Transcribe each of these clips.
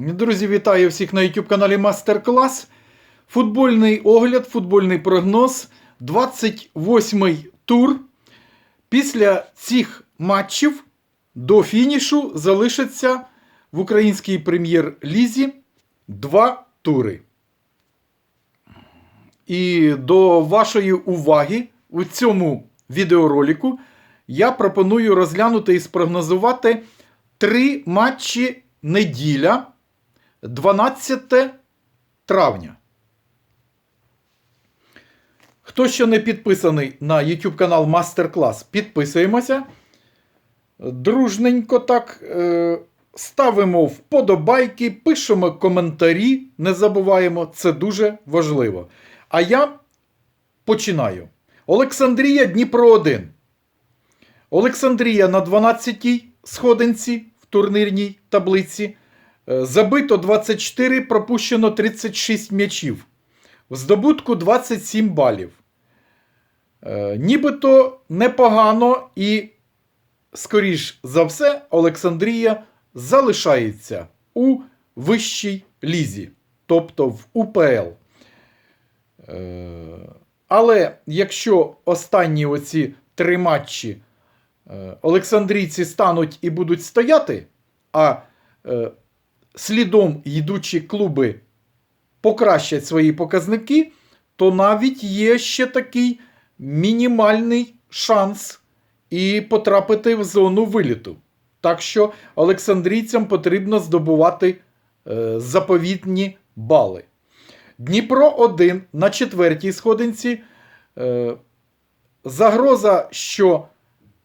Друзі, вітаю всіх на YouTube каналі Мастер Клас. Футбольний огляд, футбольний прогноз. 28-й тур. Після цих матчів до фінішу залишиться в українській прем'єр-лізі два тури. І до вашої уваги у цьому відеоролику я пропоную розглянути і спрогнозувати три матчі неділя 12 травня. Хто ще не підписаний на YouTube канал Мастер Клас, підписуємося. Дружненько так е, ставимо вподобайки, пишемо коментарі, не забуваємо, це дуже важливо. А я починаю. Олександрія Дніпро 1. Олександрія на 12-й сходинці в турнірній таблиці. Е, Забито 24, пропущено 36 м'ячів. В здобутку 27 балів. Е, Нібито непогано і, скоріш за все, Олександрія залишається у вищій лізі, тобто в УПЛ. Е, Але якщо останні оці три матчі Олександрійці стануть і будуть стояти, а слідом йдучі клуби покращать свої показники, то навіть є ще такий мінімальний шанс і потрапити в зону виліту. Так що Олександрійцям потрібно здобувати е, заповітні бали. Дніпро 1 на четвертій сходинці. Е, загроза, що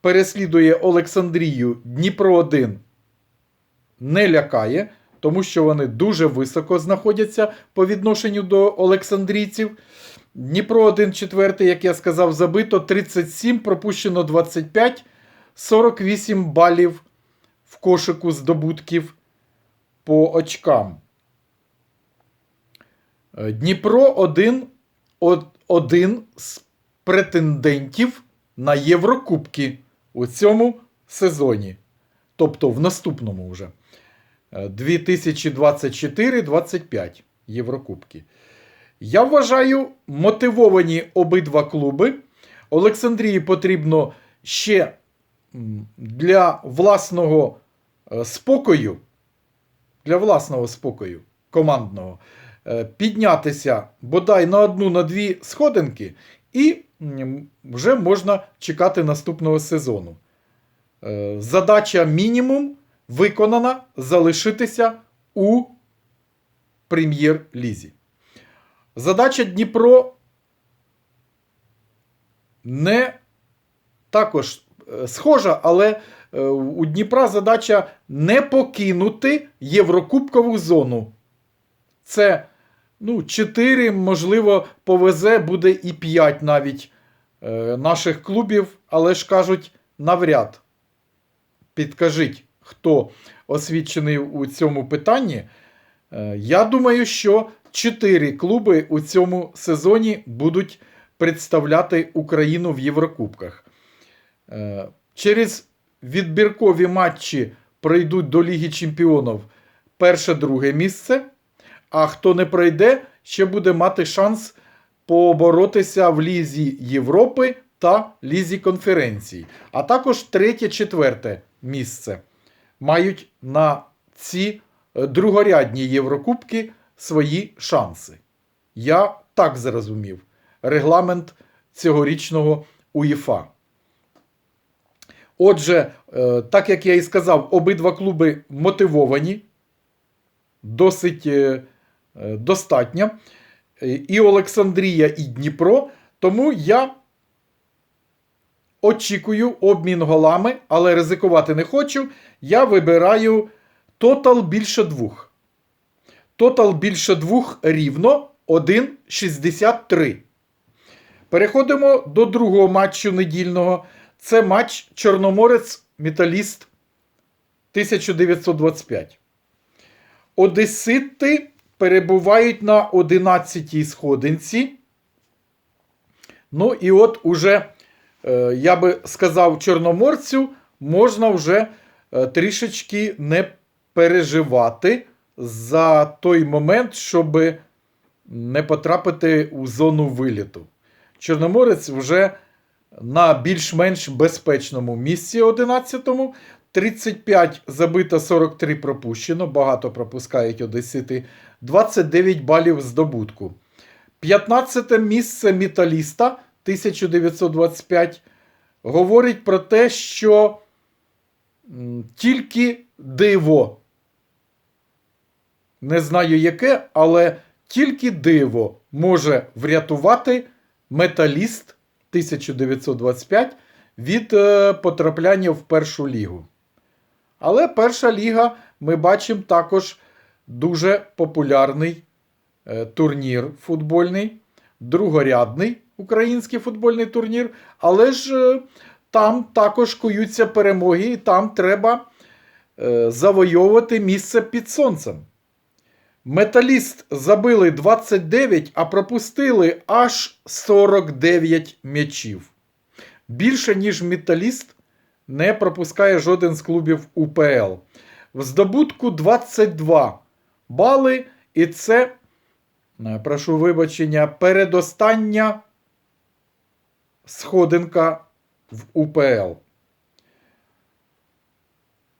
переслідує Олександрію Дніпро 1 не лякає, тому що вони дуже високо знаходяться по відношенню до Олександрійців. Дніпро 1 четвертий, як я сказав, забито 37, пропущено 25, 48 балів в кошику здобутків по очкам. Е, Дніпро один, од- один з претендентів на Єврокубки у цьому сезоні. Тобто в наступному вже. Е, 2024-25 Єврокубки. Я вважаю, мотивовані обидва клуби. Олександрії потрібно ще для власного е, спокою, для власного спокою командного е, піднятися бодай на одну на дві сходинки, і вже можна чекати наступного сезону. Е, Задача мінімум виконана залишитися у прем'єр-лізі. Задача Дніпро не також е, схожа, але е, у Дніпра задача не покинути Єврокубкову зону. Це ну, 4, можливо, повезе буде і 5 навіть е, наших клубів, але ж кажуть, навряд. Підкажіть, хто освічений у цьому питанні. Е, Я думаю, що 4 клуби у цьому сезоні будуть представляти Україну в Єврокубках. Е, Через відбіркові матчі пройдуть до Ліги Чемпіонів перше-друге місце. А хто не пройде, ще буде мати шанс поборотися в Лізі Європи та Лізі конференцій. А також третє-четверте місце мають на ці е, другорядні Єврокубки свої шанси. Я так зрозумів регламент цьогорічного УЄФА. Отже, е, так як я і сказав, обидва клуби мотивовані, досить е, достатньо. І Олександрія, і Дніпро. Тому я очікую обмін голами, але ризикувати не хочу. Я вибираю тотал більше двох. Тотал більше двох рівно 1,63. Переходимо до другого матчу недільного. Це матч Чорноморець Металіст 1925. Одесити перебувають на 11-й сходинці. Ну, і от уже, я би сказав, Чорноморцю можна вже е, трішечки не переживати за той момент, щоб не потрапити у зону виліту. Чорноморець вже на більш-менш безпечному місці 11-му. 35 забито, 43 пропущено. Багато пропускають одесити. 29 балів здобутку. 15 місце металіста 1925 говорить про те, що тільки диво. Не знаю яке, але тільки диво може врятувати металіст 1925 від е, потрапляння в першу лігу. Але перша ліга, ми бачимо також дуже популярний е, турнір футбольний, другорядний український футбольний турнір. Але ж е, там також куються перемоги, і там треба е, завойовувати місце під сонцем. Металіст забили 29, а пропустили аж 49 м'ячів. Більше, ніж металіст, не пропускає жоден з клубів УПЛ. В здобутку 22 бали, і це, е, прошу вибачення, передостання сходинка в УПЛ.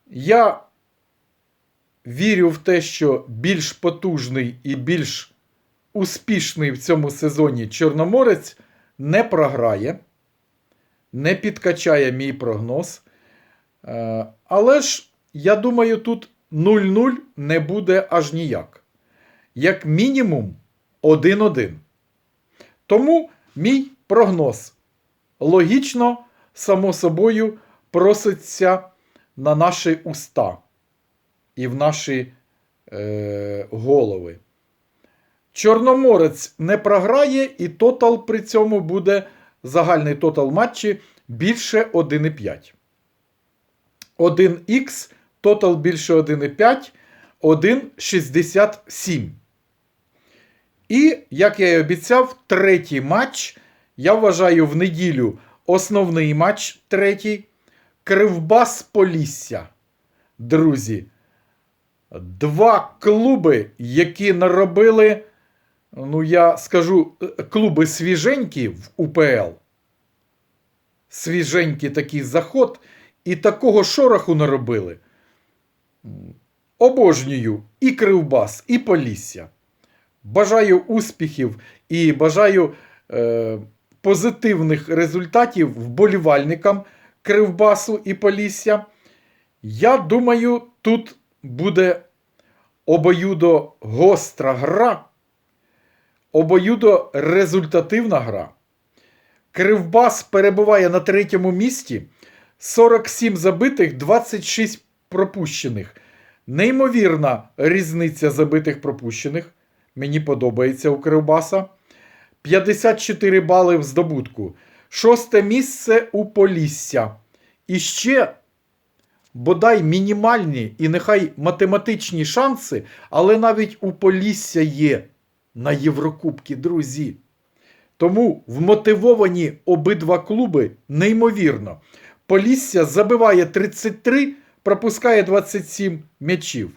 Я вірю в те, що більш потужний і більш успішний в цьому сезоні Чорноморець не програє, не підкачає мій прогноз. Е, Але ж, я думаю, тут 0-0 не буде аж ніяк. Як мінімум 1-1. Тому мій прогноз логічно, само собою, проситься на наші уста і в наші е, голови. Чорноморець не програє, і тотал при цьому буде загальний тотал матчі більше 1,5. 1х, тотал більше 1,5, 1,67. І, як я і обіцяв, третій матч. Я вважаю в неділю основний матч третій. Кривбас Полісся. Друзі. Два клуби, які наробили, ну я скажу, е, клуби свіженькі в УПЛ. Свіженький такий заход. І такого шороху наробили. Обожнюю і Кривбас, і Полісся. Бажаю успіхів і бажаю е, позитивних результатів вболівальникам Кривбасу і Полісся. Я думаю, тут буде обоюдо гостра гра, обоюдо результативна гра. Кривбас перебуває на третьому місці. 47 забитих, 26 пропущених. Неймовірна різниця забитих пропущених. Мені подобається у Кривбаса. 54 бали в здобутку. Шосте місце у Полісся. І ще бодай мінімальні і нехай математичні шанси, але навіть у Полісся є на Єврокубки, друзі. Тому вмотивовані обидва клуби неймовірно. Полісся забиває 33, пропускає 27 м'ячів.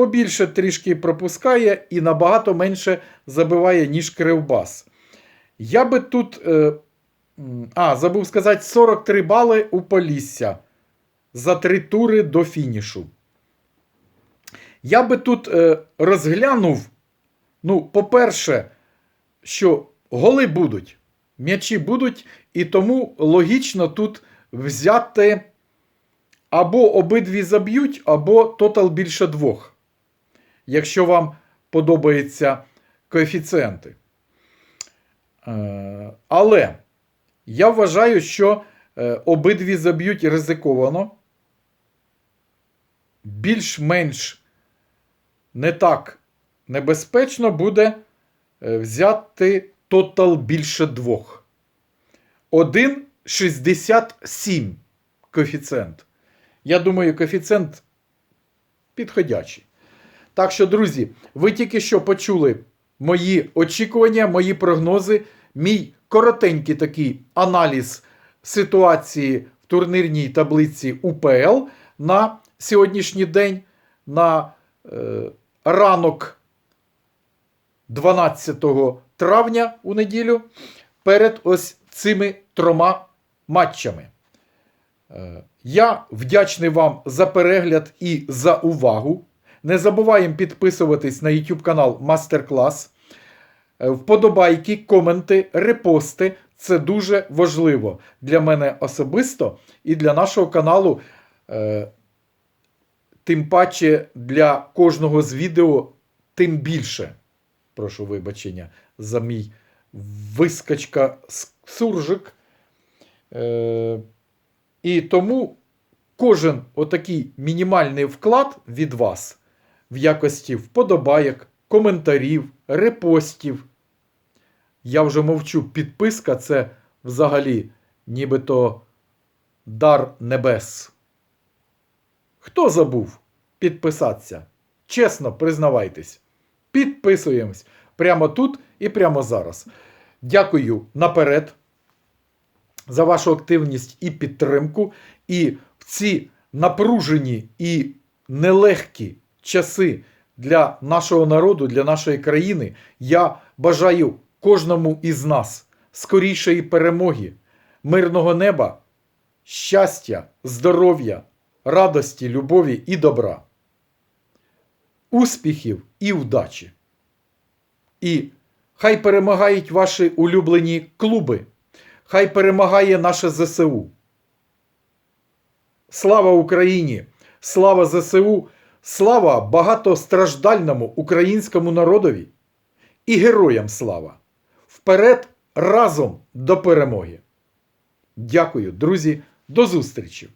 Побільше трішки пропускає і набагато менше забиває, ніж Кривбас. Я би тут. Е, а, забув сказати, 43 бали у Полісся за три тури до фінішу. Я би тут е, розглянув. Ну, по-перше, що голи будуть, м'ячі будуть, і тому логічно тут взяти або обидві заб'ють, або тотал більше двох. Якщо вам подобаються коефіцієнти. Е, але я вважаю, що е, обидві заб'ють ризиковано. Більш-менш не так небезпечно буде е, взяти тотал більше двох. 1,67 коефіцієнт. Я думаю, коефіцієнт підходячий. Так що, друзі, ви тільки що почули мої очікування, мої прогнози, мій коротенький такий аналіз ситуації в турнірній таблиці УПЛ на сьогоднішній день, на е, ранок 12 травня у неділю перед ось цими трьома матчами. Е, Я вдячний вам за перегляд і за увагу. Не забуваємо підписуватись на YouTube канал Мастер Клас. Е, Вподобайки, коменти, репости це дуже важливо для мене особисто і для нашого каналу. Е, Тим паче для кожного з відео, тим більше. Прошу вибачення за мій вискочка с- суржик. Е, і тому кожен отакий мінімальний вклад від вас в якості вподобайок, коментарів, репостів. Я вже мовчу, підписка це взагалі нібито дар небес. Хто забув підписатися? Чесно, признавайтесь. Підписуємось прямо тут і прямо зараз. Дякую наперед за вашу активність і підтримку. І в ці напружені і нелегкі часи для нашого народу, для нашої країни, я бажаю кожному із нас скорішої перемоги, мирного неба, щастя, здоров'я, радості, любові і добра, успіхів і удачі. І хай перемагають ваші улюблені клуби. Хай перемагає наше ЗСУ. Слава Україні! Слава ЗСУ! Слава багатостраждальному українському народові і героям слава! Вперед разом до перемоги! Дякую, друзі, до зустрічі!